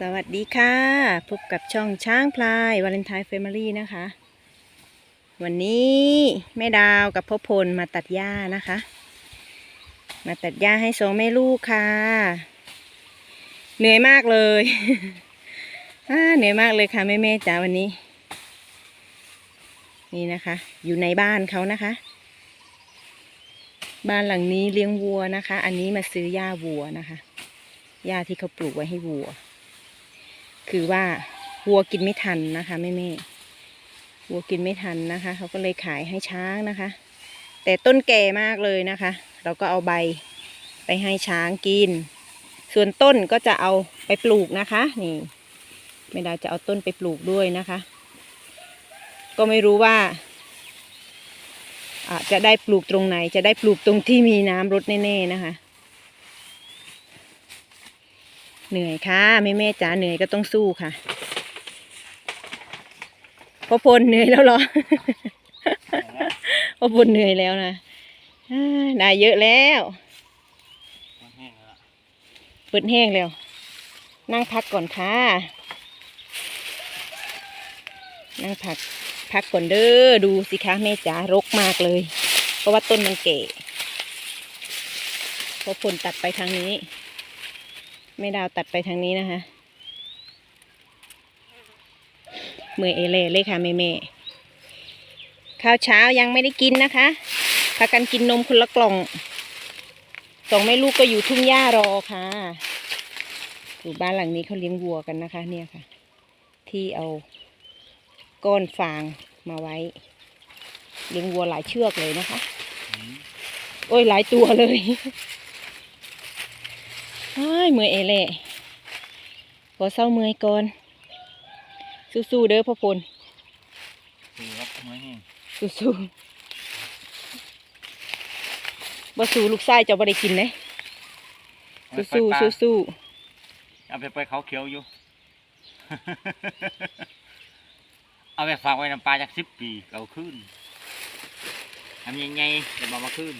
สวัสดีค่ะ พบกับช่องช้างพลายวาเลนไทน์เฟมิลี่นะคะ วันนี้แม่ดาวกับพ่อพลมาตัดหญ้านะคะ มาตัดหญ้าให้สองแม่ลูกค่ะ เหนื่อยมากเลยเหนื่อยมากเลยค่ะแม่แม่จ๋าวันนี้ นี่นะคะ อยู่ในบ้านเขานะคะ บ้านหลังนี้เลี้ยงวัวนะคะ อันนี้มาซื้อหญ้าวัวนะคะหญ้าที่เขาปลูกไว้ให้วัว คือว่าวัวกินไม่ทันนะคะแม่แม่วัวกินไม่ทันนะคะ เขาก็เลยขายให้ช้างนะคะ แต่ต้นแก่มากเลยนะคะ เราก็เอาใบไปให้ช้างกิน ส่วนต้นก็จะเอาไปปลูกนะคะ นี่ไม่ได้จะเอาต้นไปปลูกด้วยนะคะ ก็ไม่รู้ว่าะจะได้ปลูกตรงไหน จะได้ปลูกตรงที่มีน้ำรดแน่ๆนะคะ เหนื่อยค่ะแม่แม่จ๋าเหนื่อยก็ต้องสู้ค่ะพ่อพลเหนื่อยแล้วเหรอพ่อพลเหนื่อยแล้วนะอ่าได้เยอะแล้วเปิดแห้งแล้ว นั่งพักก่อนค่ะ นั่งพักพักก่อนเด้อดูสิคะแม่จ๋ารกมากเลย เพราะว่าต้นมันเก่พอผลตัดไปทางนี้ แม่ดาวตัดไปทางนี้นะคะเมื่อเอเล่เลยค่ะแม่แม่ข้าวเช้ายังไม่ได้กินนะคะพากันกินนมคนละกล่องสองแม่ลูกก็อยู่ทุ่งหญ้ารอค่ะอยู่บ้านหลังนี้เขาเลี้ยงวัวกันนะคะ เนี่ยค่ะ ที่เอาก้อนฟางมาไว้ เลี้ยงวัวหลายเชือกเลยนะคะ โอ้ยหลายตัวเลย อ้ายเมื่อยเอเล่ขอเศร้าเมื่อยก่อน สู้ๆเด้อพ่อพลดูครับมันแห้งสู้ๆบ่สู้ลูกชายเจ้าบ่ได้กินเลยเอาไปสู้ปล่อยปลาๆสู้เอาไปปล่อยเขาเขียวอยู่ เอาไปฝากไว้น้ำปลาจากสิบปีเราขึ้นทำยังไงเดี๋ยวมามาขึ้น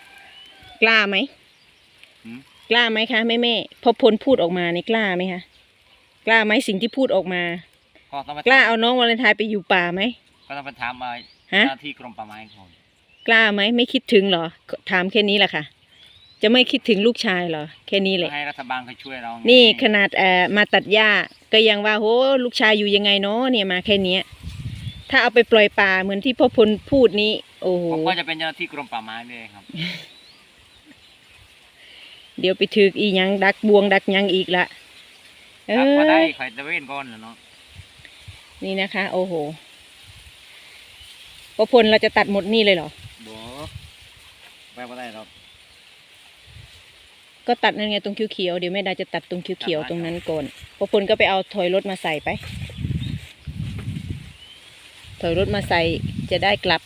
ๆกล้าไหมหืม กล้าไหมคะแม่แม่ๆพอพลพูดออกมานี่กล้าไหมคะกล้าไหมสิ่งที่พูดออกมา ก็ต้องไปกล้าเอาน้องวาเลนไทน์ไปอยู่ป่าไหมก็ต้องไปถามมาฮะหน้าที่กรมป่าไม้ก่อนกล้าไหมไม่คิดถึงเหรอ ถามแค่นี้แหละค่ะ จะไม่คิดถึงลูกชายเหรอ แค่นี้แหละ ให้รัฐบาลเขาช่วยเราไงนี่ขนาดเอ่อมาตัดหญ้าก็ยังว่าโหลูกชายอยู่ยังไงเนาะเนี่ยมาแค่เนี้ยถ้าเอาไปปล่อยป่าเหมือนที่พ่อพลพูดนี้ โอ้โหผมก็จะเป็นเจ้าหน้าที่กรมป่าไม้ด้วยครับ เดี๋ยวไปถืออีหยังดักบวงดักหยังอีกละเอครับก็ได้อคอยตะเวนก่อนนะเนาะนี่นะคะ โอ้โหพ่อพลเราจะตัดหมดนี่เลยเหรอบัวไปก็ได้หรอกก็ตัดนั่นไงตรงเขียวๆเดี๋ยวแม่ดาจะตัดตรงเขียวๆตรงนั้นก่อนพอพลก็ไปเอาถอยรถมาใส่ไป ถอยรถมาใส่จะได้กลับ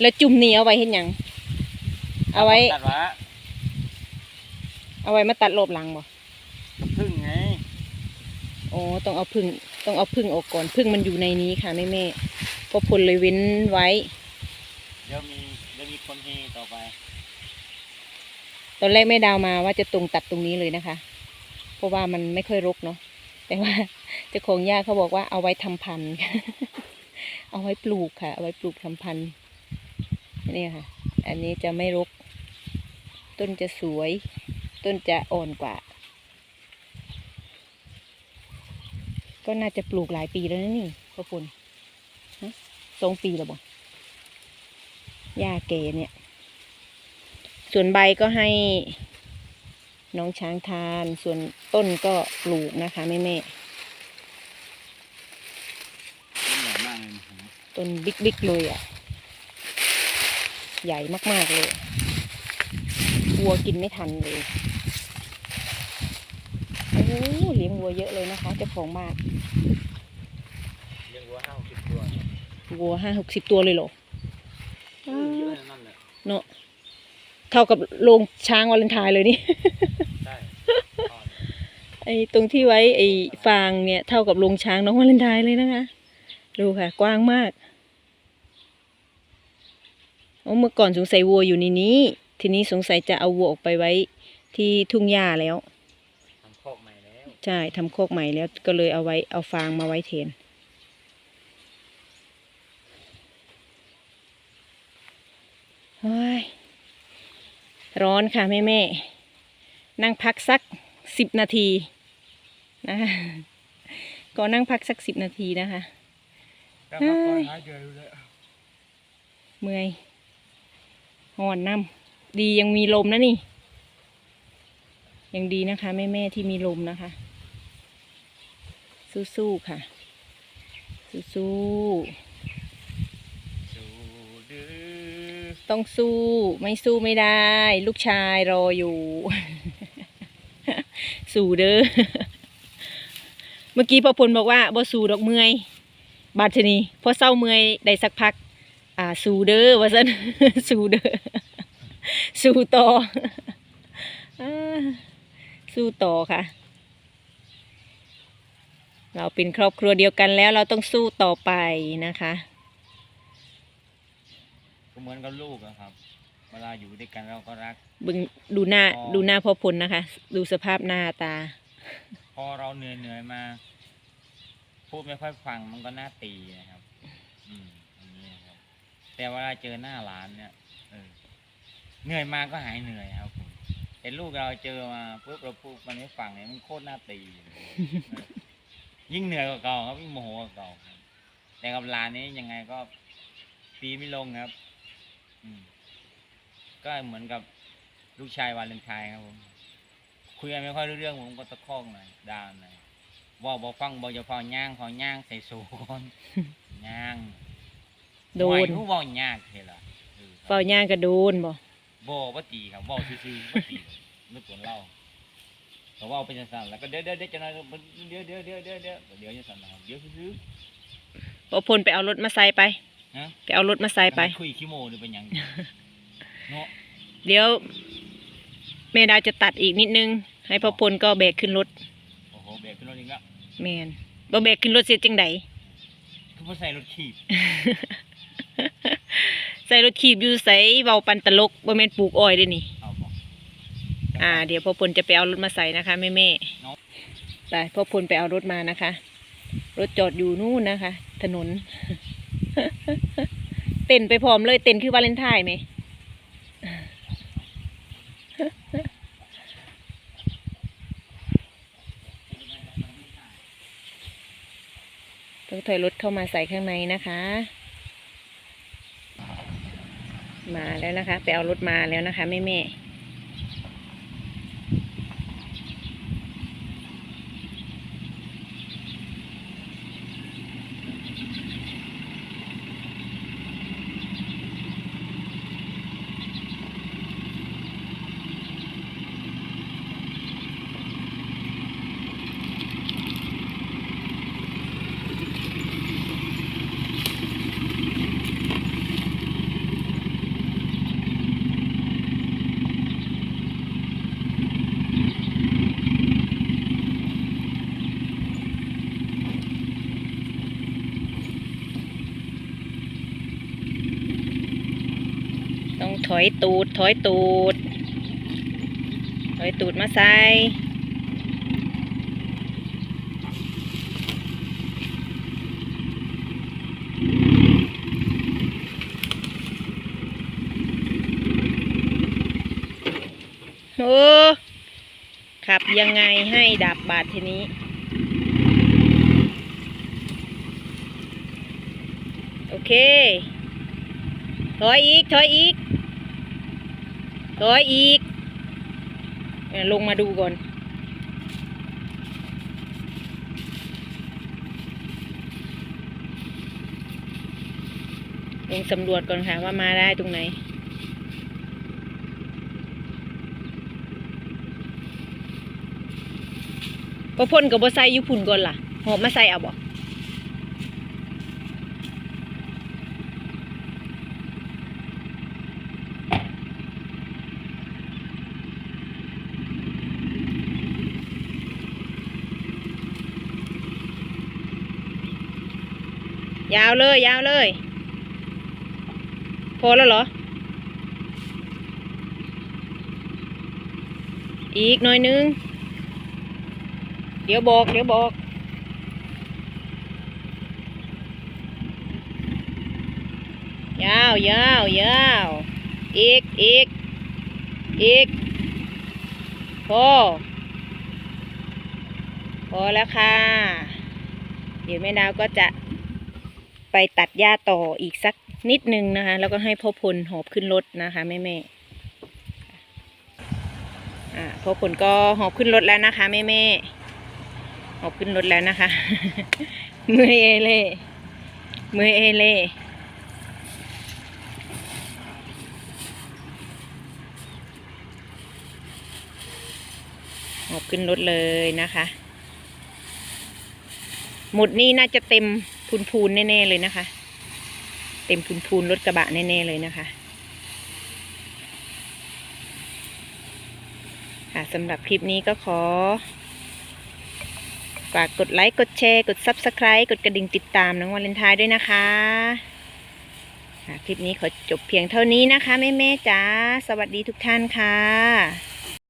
แล้วจุ่มนี่เอาไว้เห็นยัง เอาไว้ ตัดวะ เอาไว้มาตัดรอบหลังบ่พึ่งไงอ๋อต้องเอาพึ่งต้องเอาพึ่งออกก่อนพึ่งมันอยู่ในนี้ค่ะแม่แม่ๆพอพลเลยเว้นไว้ เดี๋ยวมีเดี๋ยวมีคนเฮต่อไป ตอนแรกแม่ดาวมาว่าจะตรงตัดตรงนี้เลยนะคะ เพราะว่ามันไม่ค่อยรกเนาะแต่ว่าเจ้าของหญ้าเขาบอกว่าเอาไว้ทำพันธุ์เอาไว้ปลูกค่ะ เอาไว้ปลูกทำพันธุ์นี่ค่ะ อันนี้จะไม่รก ต้นจะสวย ต้นจะอ่อนกว่า ก็น่าจะปลูกหลายปีแล้วนะนี่พ่อคุณฮะสองปีแล้วบ่หญ้าเกเนี่ย ส่วนใบก็ให้น้องช้างทาน ส่วนต้นก็ปลูกนะคะแม่แม่ต้นใหญ่มากเลยนะๆต้นบิ๊กบิ๊กๆเลยอะ ใหญ่มาก ๆ เลยวัวกินไม่ทันเลย เลี้ยงวัวเยอะเลยนะคะเจ้าของบ้านเลี้ยงวัวห้าสิบตัวเนี่ยวัวห้าหกสิบตัวเลยเหรอเออเยอะนั่นแหละเนาะเท่ากับโรงช้างวาเลนไทน์เลยนี่ใช่ทอดไอ้ตรงที่ไว้ไอ้ฟางเนี่ยเท่ากับโรงช้างน้องวาเลนไทน์เลยนะคะ ดูค่ะ กว้างมากโอ้เมื่อก่อนสงสัยวัวอยู่ในนี้ ทีนี้สงสัยจะเอาวัวออกไปไว้ที่ทุ่งหญ้าแล้วทำคอก ใช่ทำโคกใหม่แล้วก็เลยเอาไว้เอาฟางมาไว้เทนร้อนค่ะแม่แม่นั่งพักสักสิบนาทีนะคะก็นั่งพักสักสิบนาทีนะคะแต่พักผ่อนหายใจอเลยเมื่อยหอนน้ำดียังมีลมนะนี่ ยังดีนะคะแม่แม่ที่มีลมนะคะ สู้ๆค่ะ สู้สู้ดื้อๆต้องสู้ ไม่สู้ไม่ได้ ลูกชายรออยู่ สู้เด้อ เมื่อกี้พอพลบอกว่าบ่สู้ดอกเมื่อย บาดทีนี้พอเศร้าเมื่อยได้สักพัก อ่า สู้เด้อว่าซั่นสู้เด้อ สู้ต่ออ่าสู้ต่อค่ะ เราเป็นครอบครัวเดียวกันแล้วเราต้องสู้ต่อไปนะคะก็เหมือนกับลูกอะครับ เวลาอยู่ด้วยกันเราก็รัก บึงดูหน้าอ๋อ ดูหน้าพ่อพลนะคะ ดูสภาพหน้าตา พอเราเหนื่อยเหนื่อยๆมา พูดไม่ค่อยฟังมันก็น่าตีนะครับ อืมอย่างนี้นะครับ แต่เวลาเจอหน้าหลานเนี่ยเออเหนื่อยมาก็หายเหนื่อยครับผมเห็นลูกเราเจอมาปุ๊บเราพูดมันไม่ฟังเนี่ยมันโคตรน่าตีเลยเออ ยิ่งเหนื่อยกว่าเก่าครับยิ่งโมโหกว่าเก่าครับแต่กับหลานนี้ยังไงก็ตีไม่ลงครับ อืมก็เหมือนกับลูกชายวาเลนไทน์ครับผมคุยกันไม่ค่อยรู้เรื่องผมก็ตะคอกหน่อยด่าหน่อยเว่าบอกฟังบอกอย่าพอย่างขอย่างใส่โซ่ก่อนย่างโดนไหวผู้เว่ายากเท่ล่ะเออครับ เฝ้าย่างกระโดนบ่ บ่ว่าตีครับเว่าซื่อๆว่าตีนึกตัวเล่า เขาว่าเป็นจังซั่นแล้วก็เดี๋ยวเดี๋ยวเดี๋ยวจะนอยเดี๋ยวเดี๋ยวเดี๋ยวเดี๋ยวเดี๋ยวเดี๋ยวจะสั่นนะครับเดี๋ยวซื่อพ่อพลไปเอารถมาใส่ไปฮะไปเอารถมาใส่ไปคุยขี้โมหรือเป็นยังเนาะเดี๋ยวแม่ดาจะตัดอีกนิดนึง ให้พ่อพลก็แบกขึ้นรถโอ้โหแบกขึ้นรถอีกแล้วแมนบ่แบกขึ้นรถเสียจังไดคือพอใส่รถขีบใส่รถขีบอยู่ใส่เบาปันตลกบ่แม่นปลูกอ้อยเด้นี่ อ่า เดี๋ยวพ่อพลจะไปเอารถมาใส่นะคะแม่แม่ไปพ่อพลไปเอารถมานะคะ รถจอดอยู่นู่นนะคะ ถนน เต้นไปพร้อมเลยเต้นคือวาเลนไทน์ไหมต้องถอยรถเข้ามาใส่ข้างในนะคะ มาแล้วนะคะ ไปเอารถมาแล้วนะคะแม่แม่ๆ ต้ องถอยตูด ถอยตูด ถอยตูดมาใส่โอ้ขับยังไงให้ดับบาดทีนี้โอเค ถอยอีก ถอยอีก ถอยอีกลงมาดูก่อน ลงสำรวจก่อนค่ะว่ามาได้ตรงไหนพอพ่นกับบใส่ยุพุ่นก่อนล่ะหอบมาใส่เอาบ่ ยาวเลย ยาวเลย พอแล้วเหรอ อีกหน่อยนึง เดี๋ยวบอก เดี๋ยวบอก ยาวยาวยาวอีกอีกอีกพอพอแล้วค่ะ เดี๋ยวแม่ดาวก็จะ ไปตัดหญ้าต่ออีกสักนิดนึงนะคะ แล้วก็ให้พ่อพลหอบขึ้นรถนะคะแม่แม่พ่อพลก็หอบขึ้นรถแล้วนะคะแม่แม่หอบขึ้นรถแล้วนะคะมือเอเล่มือเอเล่หอบขึ้นรถเลยนะคะ หมุดนี่น่าจะเต็ม พูนพูนแน่ๆเลยนะคะ เต็มพูนพูนรถกระบะแน่ๆเลยนะคะ ค่ะสำหรับคลิปนี้ก็ขอฝากกดไลค์ กดแชร์ กด Subscribe กดกระดิ่งติดตามน้องวาเลนไทน์ด้วยนะคะคลิปนี้ขอจบเพียงเท่านี้นะคะแม่ๆจ๋าสวัสดีทุกท่านค่ะ